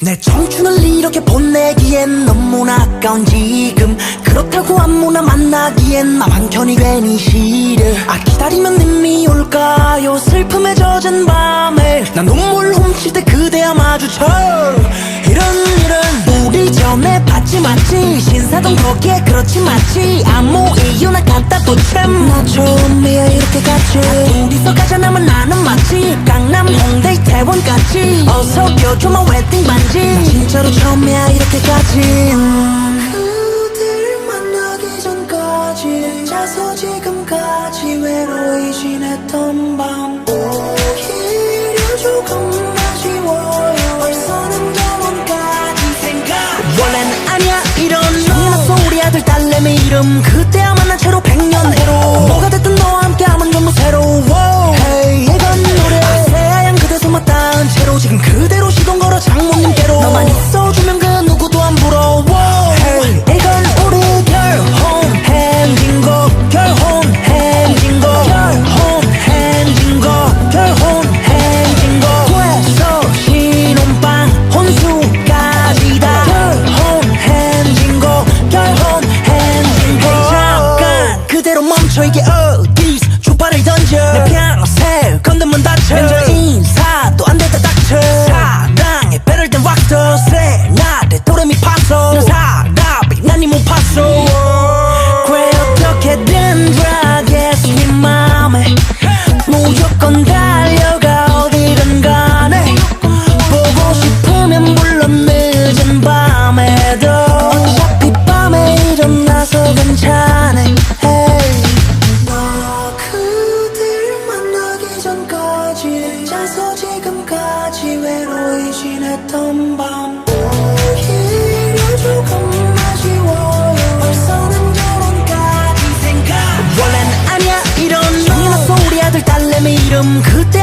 내 청춘을 이렇게 보내기엔 너무나 아까운 지금. 그렇다고 아무나 만나기엔 맘 한켠이 괜히 시려 아 기다리면 님이 올까요? 슬픔에 젖은 밤에 난 눈물 훔칠 때 그대야 마주쳐. 이런 일은 우리 전에 봤지 맞지? 신사동 거기에 그렇지 맞지? 아무 이유나 갖다 또참나 처음이야 이렇게 같이. 둘이서 가자 나면 나는 맞지 강남 홍대 이태원까지. 어서 껴줘마 웨딩 반지. 나 진짜로 처음이야 이렇게까지. 음. 그댈 만나기 전까지. 자서 지금까지 외로이 지냈던 밤. 오히려 조금 아쉬워요. 벌써는 결혼까지 생각. 원래는 아니야 이런. 너 우리 아들 딸내미 이름. 그때 그대로 멈춰 이게 어디서 주파를 던져. 내 평생 건들면 다쳐 맨날 지냈던 밤. 오히려 조금 아쉬워요. 벌써는 결혼까지 생각. 원래는 아니야 이런 너 우리 아들 딸내미 이름. 그때